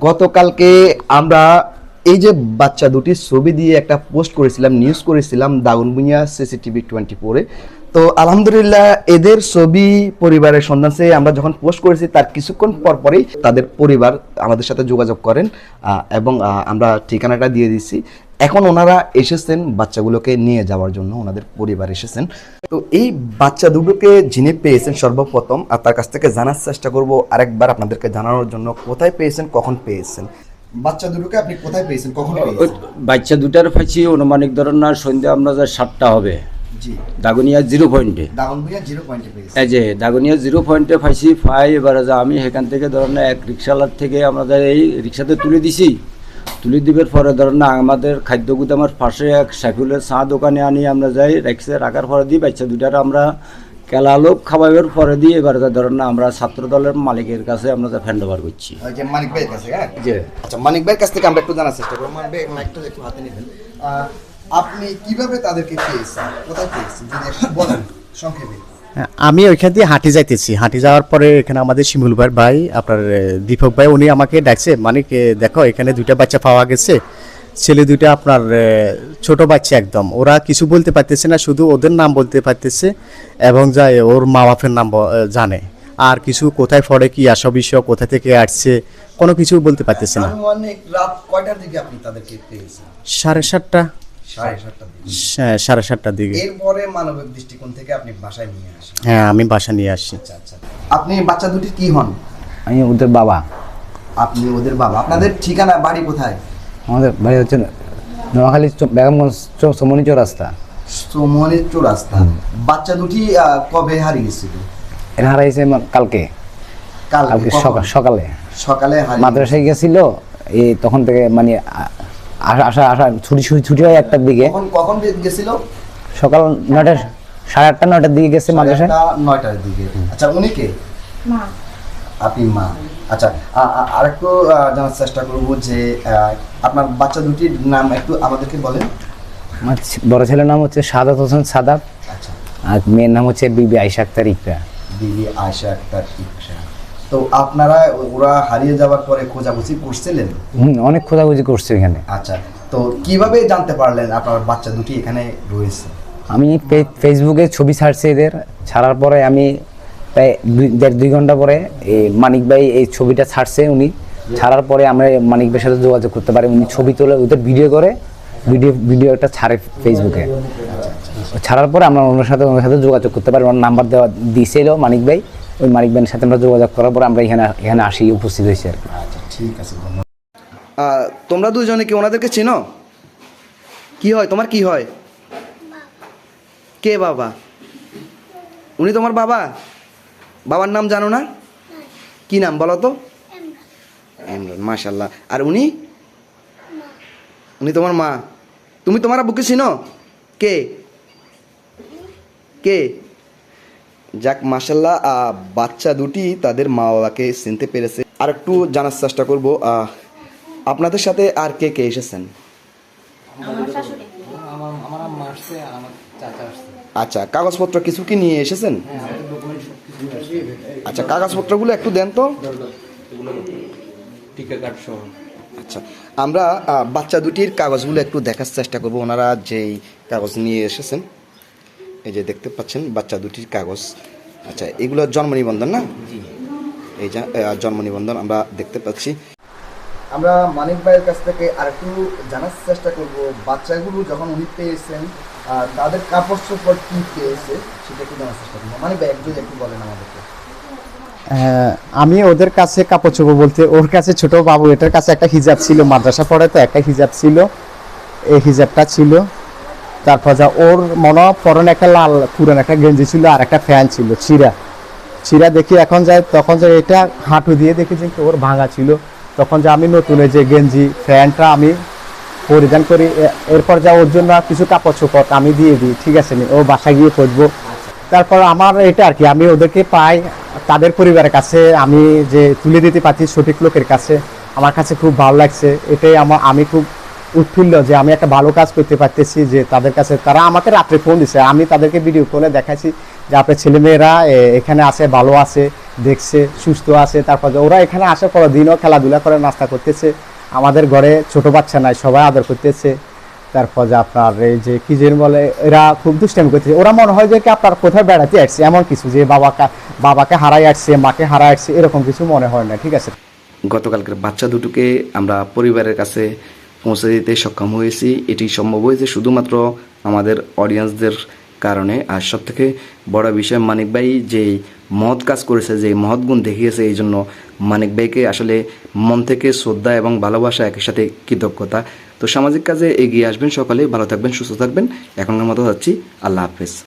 গতকালকে আমরা এই যে বাচ্চা দুটি ছবি দিয়ে একটা পোস্ট করেছিলাম নিউজ করেছিলাম দাগুনবুনিয়া সিসিটিভি টোয়েন্টি ফোরে তো আলহামদুলিল্লাহ এদের ছবি পরিবারের সন্ধান সে আমরা যখন পোস্ট করেছি, তার কিছুক্ষণ পর পরেই তাদের পরিবার আমাদের সাথে যোগাযোগ করেন এবং আমরা ঠিকানাটা দিয়ে দিচ্ছি এখন ওনারা এসেছেন বাচ্চাগুলোকে নিয়ে যাওয়ার জন্য ওনাদের পরিবার এসেছেন। তো এই বাচ্চা দুটোকে যিনি পেয়েছেন সর্বপ্রথম আর তার কাছ থেকে জানার চেষ্টা করব আরেকবার আপনাদেরকে জানানোর জন্য কোথায় পেয়েছেন কখন পেয়েছেন? বাচ্চা দুটোকে আপনি কোথায় পেয়েছেন কখন বাচ্চা দুটার পাইছি অনুমানিক ধরেন না সন্ধ্যা আমরা যা সাতটা হবে। দাগনিয়া জিরো পয়েন্টে। এই যে দাগনিয়া জিরো পয়েন্টে পাইছি পাই এবারে আমি সেখান থেকে ধরেন এক রিক্সাওয়ালার থেকে আমরা এই রিক্সাতে তুলে দিছি তুলে দিবার পরে ধরেন না আমাদের খাদ্য গুদামের পাশে এক সাইফুলের চা দোকানে আনি আমরা যাই রেক্সে রাখার পরে দিই বাচ্চা দুটার আমরা কেলালোক খাওয়াইবার পরে দিই এবার ধরেন না আমরা ছাত্র দলের মালিকের কাছে আমরা যা ফ্যান্ড ওভার করছি। মানিক ভাইয়ের কাছে হ্যাঁ? আচ্ছা মানিক ভাইয়ের কাছ থেকে আমরা একটু জানার চেষ্টা করব। মানিক ভাই একটু হাতে নেবেন। আপনি কীভাবে তাদেরকে পেয়েছেন কোথায় পেয়েছেন যদি একটু বলেন সংক্ষেপে। আমি ওইখান দিয়ে হাঁটি যাইতেছি। হাঁটি যাওয়ার পরে এখানে আমাদের শিমুল ভাই ভাই আপনার দীপক ভাই উনি আমাকে ডাকছে মানে দেখো এখানে দুইটা বাচ্চা পাওয়া গেছে। ছেলে দুইটা আপনার ছোট বাচ্চা একদম। ওরা কিছু বলতে পারতেছে না শুধু ওদের নাম বলতে পারতেছে এবং যায় ওর মা বাপের নাম জানে। আর কিছু কোথায় পড়ে কি আসা বিষয় কোথা থেকে আসছে কোনো কিছু বলতে পারতেছে না। পেয়েছেন? সাড়ে সাতটা। সাড়ে সাতটার দিকে। হ্যাঁ, সাড়ে সাতটার দিকে। এরপরে মানবিক দৃষ্টিকোণ থেকে আপনি বাসায় নিয়ে আসেন। হ্যাঁ আমি বাসা নিয়ে আসছি আচ্ছা আচ্ছা। আপনি বাচ্চা দুটির কি হন? আমি ওদের বাবা। আপনি ওদের বাবা। আপনাদের ঠিকানা বাড়ি কোথায়? আমাদের বাড়ি হচ্ছে নোয়াখালী বেগমগঞ্জ চৌ- সমনি চৌরাস্তা। সোমনের চৌরাস্তা। বাচ্চা দুটি কবে হারিয়েছিল এটা হারাইছে কালকে। কাল কালকে সকাল সকালে। সকালে হারিয়ে মাদ্রাসায় গেছিল। এই তখন থেকে মানে আসা আসা ছুটি ছুটি ছুটি হয় একটার দিকে। কখন কখন গেছিল? সকাল নয়টা সাড়ে আটটা নয়টার দিকে গেছে মাদ্রাসায়। একটা নয়টার দিকে। আচ্ছা উনি কে? আপনি মা। আচ্ছা আ- আ- আরেকটু আহ, জানার চেষ্টা করব যে আপনার বাচ্চা দুটির নাম একটু আমাদেরকে বলেন। আমার বড় ছেলের নাম হচ্ছে সাদাত হোসেন সাদাত। আচ্ছা। আর মেয়ের নাম হচ্ছে বিবি আইসা আক্তার ইকরা দিদি আয়সা আক্তার ইকশা তো আপনারা ওরা হারিয়ে যাওয়ার পরে খোঁজাখুঁজি করছিলেন? হুম অনেক খোঁজাখুঁজি করছে এখানে। আচ্ছা তো কীভাবে জানতে পারলেন আপনার বাচ্চা দুটি এখানে রয়েছে? আমি ফেসবুকে ছবি ছাড়ছি এদের ছাড়ার পরে আমি প্রায় দুই দেড় দুই ঘণ্টা পরে এই মানিক ভাই এই ছবিটা ছাড়ছে উনি। ছাড়ার পরে আমরা মানিক ভাইয়ের সাথে যোগাযোগ করতে পারি। উনি ছবি তুলে ওদের ভিডিও করে ভিডিও ভিডিওটা ছাড়ে ফেসবুকে। ছাড়ার পরে আমরা ওনার সাথে ওনার সাথে যোগাযোগ করতে পারি। ওনার নাম্বার দেওয়া দিয়েছিল মানিক ভাই। ওই মানিক ভাইয়ের সাথে আমরা যোগাযোগ করার পর আমরা এখানে এখানে আসি উপস্থিত হয়েছি আর আচ্ছা ঠিক আছে ধন্যবাদ। তোমরা দুজনে কি ওনাদেরকে চেনো? কি হয়? তোমার কি হয়? কে বাবা? উনি তোমার বাবা? বাবার নাম জানো না? কি নাম বলো তো? এমরান মাশাল্লাহ আর উনি? উনি তোমার মা। তুমি তোমার আব্বুকে চিনো? কে? কে? যাক মাসাল্লাহ বাচ্চা দুটি তাদের মা বাবাকে চিনতে পেরেছে। আর একটু জানার চেষ্টা করব আপনাদের সাথে আর কে কে এসেছেন? আচ্ছা কাগজপত্র কিছু কি নিয়ে এসেছেন? আচ্ছা কাগজপত্রগুলো একটু দেন তো। আচ্ছা আমরা বাচ্চা দুটির কাগজগুলো একটু দেখার চেষ্টা করব ওনারা যেই কাগজ নিয়ে এসেছেন। এই যে দেখতে পাচ্ছেন বাচ্চা দুটির কাগজ। আচ্ছা এগুলো জন্ম নিবন্ধন না এই যা জন্ম নিবন্ধন আমরা দেখতে পাচ্ছি। আমরা মানিক ভাইয়ের কাছ থেকে আর একটু জানার চেষ্টা করব বাচ্চাগুলো যখন উনি পেয়েছেন তাদের কাপড় চোপড় কি পেয়েছে সেটা একটু জানার চেষ্টা করব। মানিক ভাই একটু একটু বলেন আমাদেরকে। হ্যাঁ, আমি ওদের কাছে কাপড় চোপড় বলতে ওর কাছে ছোট বাবু এটার কাছে একটা হিজাব ছিল মাদ্রাসা পড়ে তো একটা হিজাব ছিল এই হিজাবটা ছিল। তারপর যা ওর মনে পরনে একটা লাল, পুরান একটা গেঞ্জি ছিল আর একটা ফ্যান ছিল, চিরা। চিরা দেখি এখন যায় তখন যে এটা হাঁটু দিয়ে দেখি যে ওর ভাঙা ছিল। তখন যে আমি নতুন যে গেঞ্জি ফ্যানটা আমি পরিধান করি এরপর যা ওর জন্য কিছু কাপড় চোপড় আমি দিয়ে দিই, ঠিক আছে নি? ও বাসায় গিয়ে পরবো। তারপর আমার এটা আর কি, আমি ওদেরকে পাই, তাদের পরিবারের কাছে আমি যে তুলে দিতে পারছি সঠিক লোকের কাছে, আমার কাছে খুব ভালো লাগছে। এটাই আমার আমি খুব উৎফুল্ল যে আমি একটা ভালো কাজ করতে পারতেছি যে তাদের কাছে, তারা আমাকে রাত্রে ফোন দিছে। আমি তাদেরকে ভিডিও ফোনে দেখাচ্ছি যে আপনার ছেলেমেয়েরা এখানে আছে, ভালো আছে, দেখছে, সুস্থ আছে, তারপর ওরা এখানে আসার পর দিনও খেলাধুলা করে, নাস্তা করতেছে। আমাদের ঘরে ছোট বাচ্চা নাই, সবাই আদর করতেছে। তারপর যে আপনার এই যে কি যেন বলে, এরা খুব দুষ্টামি করতেছে। ওরা মনে হয় যে কি আপনার কোথায় বেড়াতে আসছে, এমন কিছু যে বাবাকে বাবাকে হারাই আসছে, মাকে হারাই আসছে, এরকম কিছু মনে হয় না, ঠিক আছে? গতকালকের বাচ্চা দুটোকে আমরা পরিবারের কাছে পৌঁছে দিতে সক্ষম হয়েছি। এটি সম্ভব হয়েছে শুধুমাত্র আমাদের অডিয়েন্সদের কারণে। আর সব থেকে বড় বিষয়, মানিক ভাই যেই মহৎ কাজ করেছে যে মহৎ গুণ দেখিয়েছে, এই জন্য মানিক ভাইকে আসলে মন থেকে শ্রদ্ধা এবং ভালোবাসা একই সাথে কৃতজ্ঞতা। তো সামাজিক কাজে এগিয়ে আসবেন সকালে। ভালো থাকবেন, সুস্থ থাকবেন। এখনকার মতো যাচ্ছি। আল্লাহ হাফেজ।